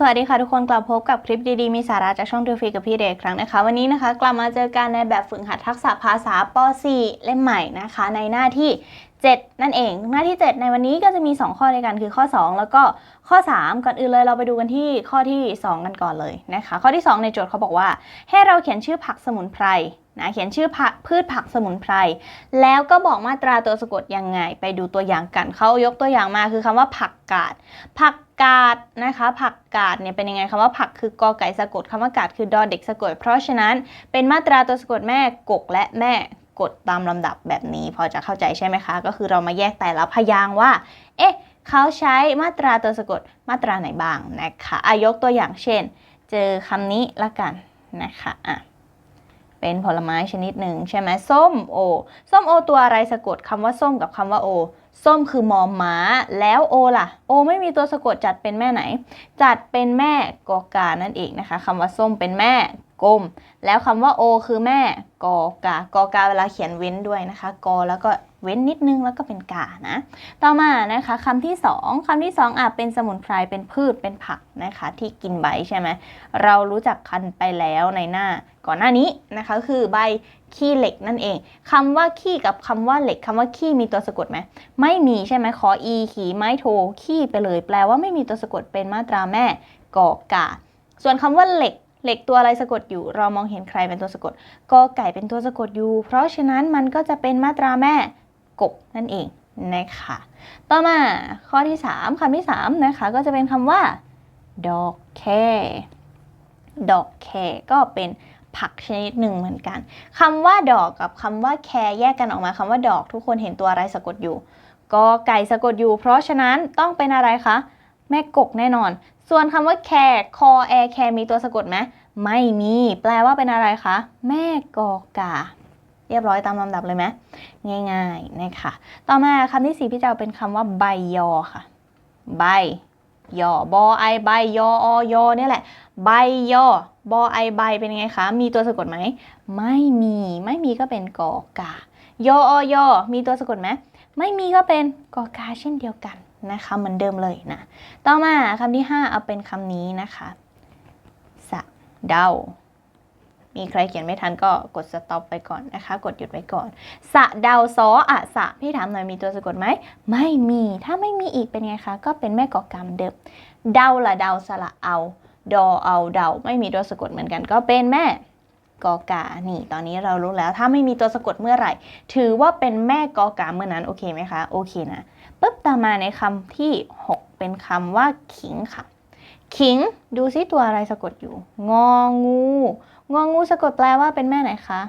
สวัสดีค่ะทุกคนกลับพบกับคลิปดีๆ มีสาระจากช่องดูฟรีกับพี่เดชครั้งนะคะ วันนี้นะคะ กลับมาเจอกันในแบบฝึกหัดทักษะภาษาป .4 เล่มใหม่นะคะ ในหน้าที่ 7 นั่นเอง หน้าที่ 7 ในวันนี้ก็จะมี 2 ข้อด้วยกันคือข้อ 2 แล้วก็ข้อ 3 ก่อนอื่นเลยเราไปดูกันที่ข้อที่ 2 กันก่อนเลยนะคะ ข้อที่ 2 ในโจทย์เขาบอกว่า ให้เราเขียนชื่อผักสมุนไพรนะเขียนชื่อผักพืชผักสมุนไพร แล้วก็บอกมาตราตัวสะกดยังไง ไปดูตัวอย่างกันเขายกตัวอย่างมาคือคำว่าผักกาด ผักกาดนะคะ ผักกาดเนี่ยเป็นยังไงคำว่าผักคือกอไก่สะกดคำว่ากาดคือดอเด็กสะกด เพราะฉะนั้นเป็นมาตราตัวสะกดแม่กกและแม่ กดตามลำดับแบบนี้ พอจะเข้าใจใช่ไหมคะ ก็คือเรามาแยกแต่ละพยางค์ว่า เอ๊ะเขาใช้มาตราตัวสะกดมาตราไหนบ้างนะคะอายกตัวอย่างเช่น เจอคำนี้ละกันนะคะอะเป็นผลไม้ชนิดหนึ่งใช่ไหมส้มโอส้มโอตัวอะไรสะกดคำว่าส้มกับคำว่าโอส้มคือมอม้าแล้วโอล่ะ โอไม่มีตัวสะกดจัดเป็นแม่ไหน จัดเป็นแม่กอกานั่นเองนะคะคำว่าส้มเป็นแม่ กลม แล้วคำว่าโอคือแม่กอกากอกาเวลาเขียนเว้นด้วยนะคะกอแล้วก็เว้นนิดนึงแล้วก็เป็นกานะ ต่อมานะคะคำที่สองคำที่สองอาจเป็นสมุนไพรเป็นพืชเป็นผักนะคะ ที่กินใบใช่ไหมเรารู้จักคันไปแล้วในหน้า ก่อนหน้านี้นะคะคือใบขี้เหล็กนั่นเองคำว่าขี้กับคำว่าเหล็กคำว่าขี้มีตัวสะกดไหมไม่มีใช่ไหมขออีขีไม้โทขี้ไปเลย แปลว่าไม่มีตัวสะกดเป็นมาตราแม่กอกาส่วนคำว่าเหล็ก เหล็กตัวอะไรสะกดอยู่ เรามองเห็นใครเป็นตัวสะกดกอไก่เป็นตัวสะกดอยู่ เพราะฉะนั้นมันก็จะเป็นมาตราแม่กบนั่นเองนะคะ ต่อมาข้อที่ 3คำที่ 3 นะคะ ก็จะเป็นคำว่า ดอกแคดอกแคก็เป็นผักชนิดหนึ่งเหมือนกันคำว่าดอกกับคำว่าแคแยกกันออกมาคำว่าดอกทุกคนเห็นตัวอะไรสะกดอยู่กอไก่สะกดอยู่ เพราะฉะนั้นต้องเป็นอะไรคะ แม่กกแน่นอน ส่วนคำว่าแคคอแอร์แคมีตัวสะกดไหมไม่มี แปลว่าเป็นอะไรคะ แม่กอกา เรียบร้อยตามลำดับเลยไหมง่ายๆนะคะต่อมาคำที่สี่พี่เจะเอาเป็นคำว่าใบยอค่ะ ใบยอบอไอใบยออยอเนี่ยแหละ ใบยอบอไอใบเป็นไงคะ มีตัวสะกดไหม ไม่มี ไม่มีก็เป็นกอกา ยออยอมีตัวสะกดไหม ไม่มีก็เป็นกอกาเช่นเดียวกัน นะคะเหมือนเดิมเลยนะ ต่อมาคำที่ 5 เอาเป็นคำนี้นะคะสะเดา มีใครเขียนไม่ทันก็กดสต็อปไปก่อนนะคะ กดหยุดไว้ก่อน สะเดาซออะสะพี่ถามหน่อยมีตัวสะกดไหม ไม่มี ถ้าไม่มีอีกเป็นไงคะ ก็เป็นแม่กอกรรมเดิม เดาละเดาสละเอา ดอเอาเดา ไม่มีตัวสะกดเหมือนกัน ก็เป็นแม่กอกา นี่ ตอนนี้เรารู้แล้ว ถ้าไม่มีตัวสะกดเมื่อไหร่ ถือว่าเป็นแม่กอกาเมื่อนั้น โอเคไหมคะ โอเคนะ ปุ๊บตามมาในคำที่ 6 เป็นคำว่าขิงค่ะ ขิง ดูซิตัวอะไรสะกดอยู่ งองู งองูสะกดแปลว่าเป็นแม่ไหนคะ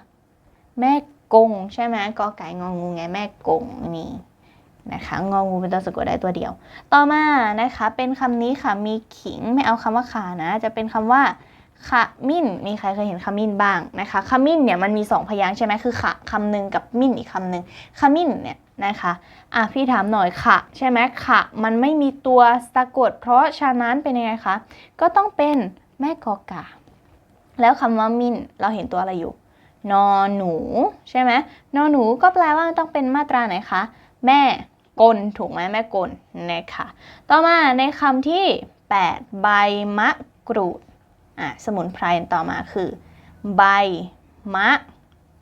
แม่กงใช่ไหมกอไก่งองูไงแม่กงนี่นะคะงองูเป็นตัวสะกดได้ตัวเดียว ต่อมานะคะเป็นคำนี้ค่ะมีขิงไม่เอาคำว่าขานะ จะเป็นคำว่าขมิ้นมีใครเคยเห็นขมิ้นบ้างนะคะขมิ้นเนี่ยมันมีสองพยางค์ใช่ไหมคือขะคำหนึ่งกับมิ้นอีกคำหนึ่งขมิ้นเนี่ย นะคะอะพี่ถามหน่อยขะใช่ไหมขะมันไม่มีตัวสะกด เพราะฉะนั้นเป็นยังไงคะ ก็ต้องเป็นแม่กอกา แล้วคำว่ามินเราเห็นตัวอะไรอยู่ นอหนู ใช่ไหมนอหนูก็แปลว่าต้องเป็นมาตราไหนคะ แม่กลถูกไหมแม่กลนะคะต่อมาในคำที่ 8 ใบมะกรูดอะสมุนไพรต่อมาคือ ใบมะ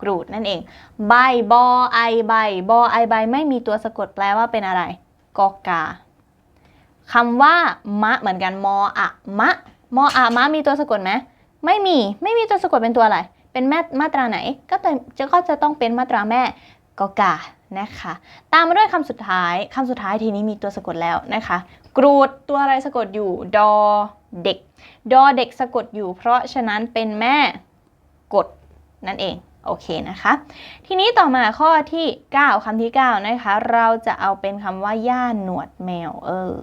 กรูดนั่นเอง ใบบอไอใบบอไอใบไม่มีตัวสะกดแปลว่าเป็นอะไรกอกาคำว่ามะเหมือนกันมออะมะมออะมะมีตัวสะกดไหมไม่มีไม่มีตัวสะกดเป็นตัวอะไร เป็นแม่มาตราไหน ก็จะก็จะต้องเป็นมาตราแม่กอกานะคะ ตามมาด้วยคำสุดท้ายคำสุดท้ายทีนี้มีตัวสะกดแล้วนะคะ กรูดตัวอะไรสะกดอยู่ดอเด็ก ดอเด็กสะกดอยู่ เพราะฉะนั้นเป็นแม่กดนั่นเอง โอเคนะคะ ทีนี้ต่อมาข้อที่ 9คำที่ 9 นะคะ เราจะเอาเป็นคำว่าย่าหนวดแมว เออ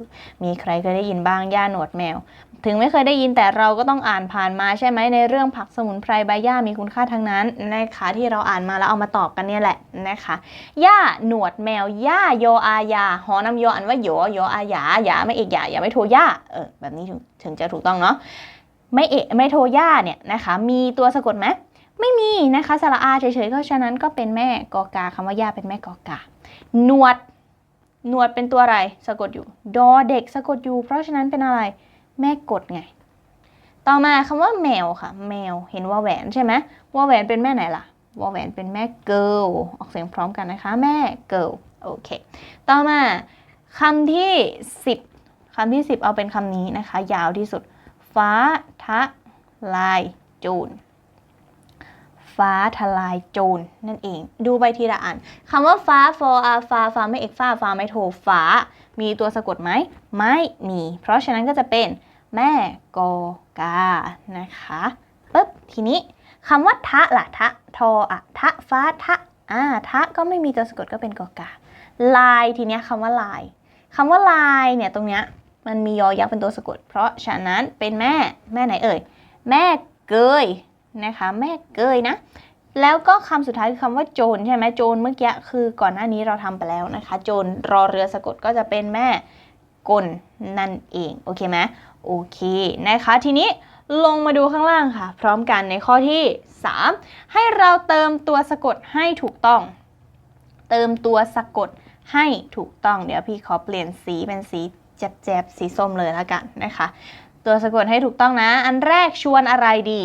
มีใครเคยได้ยินบ้างย่าหนวดแมว ถึงไม่เคยได้ยินแต่เราก็ต้องอ่านผ่านมาใช่ไหมในเรื่องผักสมุนไพรใบหญ้ามีคุณค่าทั้งนั้นนะคะที่เราอ่านมาแล้วเอามาตอบกันเนี่ยแหละนะคะหญ้าหนวดแมวหญ้าโยอายาหอนำโยอันว่าโยโยอาหยาหยาไม่เอกหยาอย่าไม่โทหญ้าเออแบบนี้ถึงจะถูกต้องเนาะไม่เอกไม่โทหญ้าเนี่ยนะคะมีตัวสะกดไหม ไม่มีนะคะสระอาเฉยๆก็ฉะนั้นก็เป็นแม่กอกาคำว่าหญ้าเป็นแม่กอกาหนวดหนวดเป็นตัวอะไรสะกดอยู่ ดอเด็กสะกดอยู่ เพราะฉะนั้นเป็นอะไรแม่กดไง ต่อมาคำว่าแมวค่ะ แมวเห็นว่าแหวนใช่ไหมว่าแหวนเป็นแม่ไหนล่ะว่าแหวนเป็นแม่ girl ออกเสียงพร้อมกันนะคะ แม่ girl โอเค ต่อมาคำที่ 10คำที่ 10 เอาเป็นคำนี้นะคะ ยาวที่สุด ฟ้าทะลายโจร ฟ้าทลายโจรนั่นเอง ดูไปทีละอันคำว่าฟ้า for อาฟ้าฟ้าไม่เอกฟ้าฟ้าไม่โทฟ้า มีตัวสะกดไหมไม่มี เพราะฉะนั้นก็จะเป็นแม่กอกานะคะปึ๊บทีนี้คำว่าทะละทะทออะทะฟ้าทะอ่าทะก็ไม่มีตัวสะกดก็เป็นกอกาลายทีเนี้ยคำว่าลายคำว่าลายเนี่ยตรงเนี้ยมันมียอยักษ์เป็นตัวสะกด เพราะฉะนั้นเป็นแม่แม่ไหนเอ่ย แม่เกย นะคะแม่เกยนะ แล้วก็คำสุดท้ายคือคำว่าโจรใช่ไหมโจรเมื่อกี้คือก่อนหน้านี้เราทำไปแล้วนะคะ โจรรอเรือสะกดก็จะเป็นแม่กลนั่นเองโอเคไหมโอเคนะคะ ทีนี้ลงมาดูข้างล่างค่ะ พร้อมกันในข้อที่ 3 ให้เราเติมตัวสะกดให้ถูกต้อง เติมตัวสะกดให้ถูกต้อง เดี๋ยวพี่ขอเปลี่ยนสีเป็นสีแจบๆสีส้มเลยแล้วกันนะคะ ตัวสะกดให้ถูกต้องนะ อันแรกชวนอะไรดี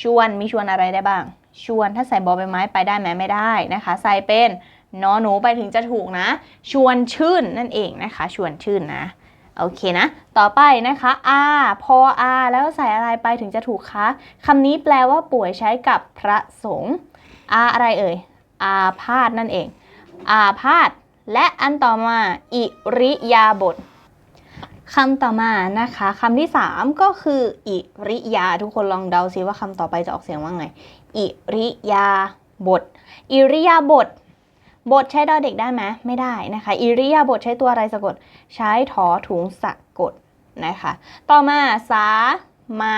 ชวนมีชวนอะไรได้บ้าง ชวนถ้าใส่บอใบไม้ไปได้ไหมไม่ได้นะคะ ใส่เป็นนอหนูไปถึงจะถูกนะ ชวนชื่นนั่นเองนะคะ ชวนชื่นนะโอเคนะ ต่อไปนะคะอาพออาแล้วใส่อะไรไปถึงจะถูกคะคำนี้แปลว่าป่วยใช้กับพระสงฆ์อาอะไรเอ่ย อาพาธนั่นเอง อาพาธและอันต่อมา อิริยาบถ คำต่อมานะคะคำที่ 3 ก็คืออิริยา ทุกคนลองเดาซิว่าคำต่อไปจะออกเสียงว่าไง อิริยาบถอิริยาบถบทใช้ดอเด็กได้ไหมไม่ได้นะคะ อิริยาบถใช้ตัวอะไรสะกด ใช้ถอถุงสะกดนะคะ ต่อมาสามา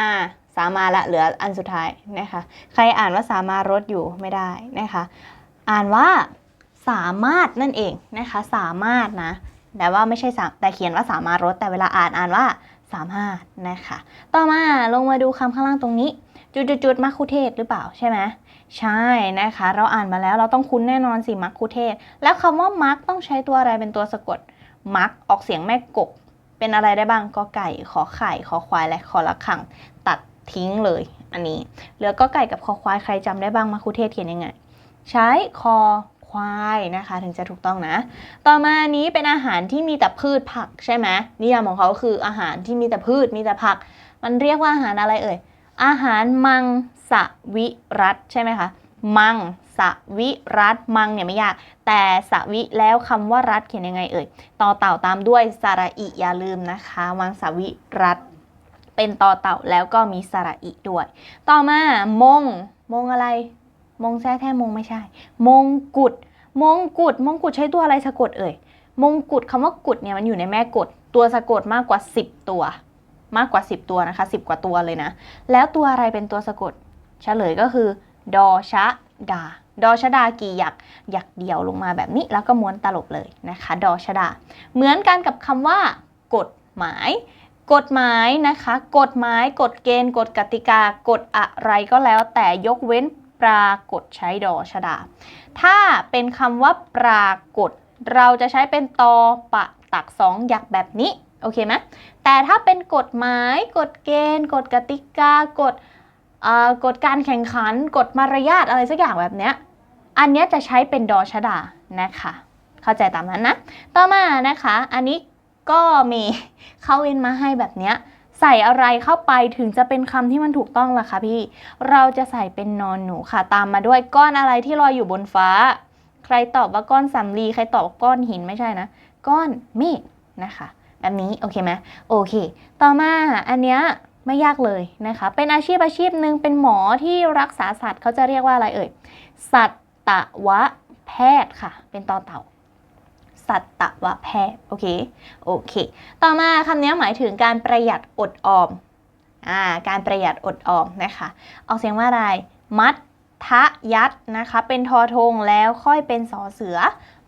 สามาละเหลืออันสุดท้ายนะคะ ใครอ่านว่าสามารถอยู่ไม่ได้นะคะ อ่านว่าสามารถนั่นเองนะคะ สามารถนะ แต่ว่าไม่ใช่สามแต่เขียนว่าสามารถรถแต่เวลาอ่านอ่านว่าสามารถนะคะ ต่อมาลงมาดูคำข้างล่างตรงนี้ จุดๆมัคคุเทศหรือเปล่าใช่ไหมใช่นะคะ เราอ่านมาแล้วเราต้องคุ้นแน่นอนสิมัคคุเทศ แล้วคำว่ามัคต้องใช้ตัวอะไรเป็นตัวสะกด มัคออกเสียงแม่กบเป็นอะไรได้บ้างกอไก่ขอไข่ขอควายและขอละขัง ตัดทิ้งเลย อันนี้เหลือก็ไก่กับคอควายใครจำได้บ้างมัคคุเทศเขียนยังไง ใช้คอ ควายนะคะ ถึงจะถูกต้องนะ ต่อมานี้เป็นอาหารที่มีแต่พืชผักใช่ไหมนิยามของเขาคืออาหารที่มีแต่พืชมีแต่ผัก มันเรียกว่าอาหารอะไรเอ่ย อาหารมังสวิรัตใช่ไหมคะ มังสวิรัตมังเนี่ยไม่ยาก แต่สวิแล้วคำว่ารัฐเขียนยังไงเอ่ย ต่อเต่าตามด้วยสระอิอย่าลืมนะคะ มังสวิรัตเป็นต่อเต่าแล้วก็มีสระอิด้วย ต่อมามง มงอะไร มงแท้แท้มงไม่ใช่ มงกุฎมงกุฎมงกุฎใช้ตัวอะไรสะกดเอ่ยมงกุฎคำว่ากุฎเนี่ยมันอยู่ในแม่กฎตัวสะกดมากกว่า 10 ตัว มากกว่า 10 ตัวนะคะ 10 กว่าตัวเลยนะ แล้วตัวอะไรเป็นตัวสะกดเฉลยก็คือ ดอชะดา ดอชะดากี่หยักหยักเดี่ยวลงมาแบบนี้ แล้วก็ม้วนตลบเลยนะคะ ดอชะดา เหมือนกันกับคำว่ากฎหมาย กฎหมายนะคะ กฎหมาย กฎเกณฑ์ กฎกติกา กฎอะไรก็แล้วแต่ยกเว้น ปรากฏใช้ดอชะดา ถ้าเป็นคำว่าปรากฏ เราจะใช้เป็นตอปะตักสองหยักแบบนี้ โอเคไหมแต่ถ้าเป็นกฎหมายกฎเกณฑ์กฎกติกากฎกฎการแข่งขันกฎมารยาทอะไรสักอย่างแบบเนี้ยอันเนี้ยจะใช้เป็นดอชดานะคะ เข้าใจตามนั้นนะ ต่อมานะคะ อันนี้ก็มีเข้าเอนมาให้แบบเนี้ย ใส่อะไรเข้าไปถึงจะเป็นคำที่มันถูกต้องล่ะคะพี่ เราจะใส่เป็นนอนหนูค่ะ ตามมาด้วยก้อนอะไรที่ลอยอยู่บนฟ้า ใครตอบว่าก้อนสำลีใครตอบว่าก้อนหินไม่ใช่นะ ก้อนเมฆนะคะ แบบนี้โอเคไหมโอเค ต่อมาอันเนี้ยไม่ยากเลยนะคะ เป็นอาชีพอาชีพหนึ่งเป็นหมอที่รักษาสัตว์เขาจะเรียกว่าอะไรเอ่ย สัตวแพทย์ค่ะ เป็นตอเต่า สัตวแพทย์โอเคโอเค ต่อมาคำนี้หมายถึงการประหยัดอดออมอ่าการประหยัดอดออมนะคะออกเสียงว่าอะไร มัดทะยัดนะคะเป็นทอทงแล้วค่อยเป็นสอเสือ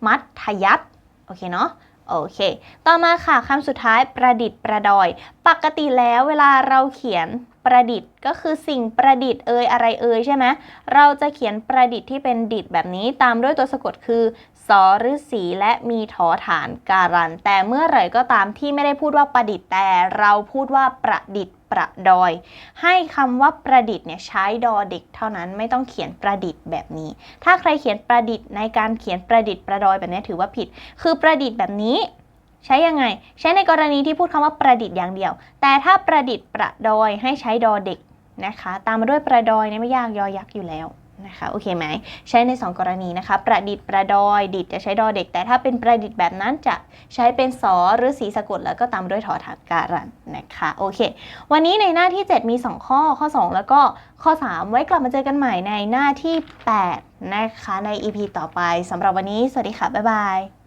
มัดทะยัดโอเคเนาะโอเค ต่อมาค่ะคำสุดท้ายประดิษฐ์ประดอย ปกติแล้วเวลาเราเขียนประดิษฐ์ก็คือสิ่งประดิษฐ์เอ่ยอะไรเอ่ยใช่ไหมเราจะเขียนประดิษฐ์ที่เป็นดิษฐ์แบบนี้ตามด้วยตัวสะกดคือ สสอฤษีและมีถอฐานการัน แต่เมื่อไหร่ก็ตามที่ไม่ได้พูดว่าประดิษฐ์แต่เราพูดว่าประดิษฐ์ประดอย ให้คำว่าประดิษฐ์เนี่ยใช้ดอเด็กเท่านั้นไม่ต้องเขียนประดิษฐ์แบบนี้ ถ้าใครเขียนประดิษฐ์ในการเขียนประดิษฐ์ประดอยแบบนี้ถือว่าผิด คือประดิษฐ์แบบนี้ใช้ยังไง ใช้ในกรณีที่พูดคำว่าประดิษฐ์อย่างเดียว แต่ถ้าประดิษฐ์ประดอยให้ใช้ดอเด็กนะคะ ตามมาด้วยประดอยเนี่ยไม่ยากยอยักษ์อยู่แล้ว นะคะโอเคไหมใช้ใน 2 กรณีนะคะ ประดิษฐ์ประดอย ดิษฐ์จะใช้ดอเด็ก แต่ถ้าเป็นประดิษฐ์แบบนั้นจะใช้เป็นสอหรือสีสะกดแล้วก็ตามด้วยถอฐานการันนะคะโอเค วันนี้ในหน้าที่ 7 มี 2 ข้อข้อ 2 แล้วก็ข้อ 3 ไว้กลับมาเจอกันใหม่ในหน้าที่ 8 นะคะใน EP ต่อไปสำหรับวันนี้ สวัสดีค่ะ บ๊ายบาย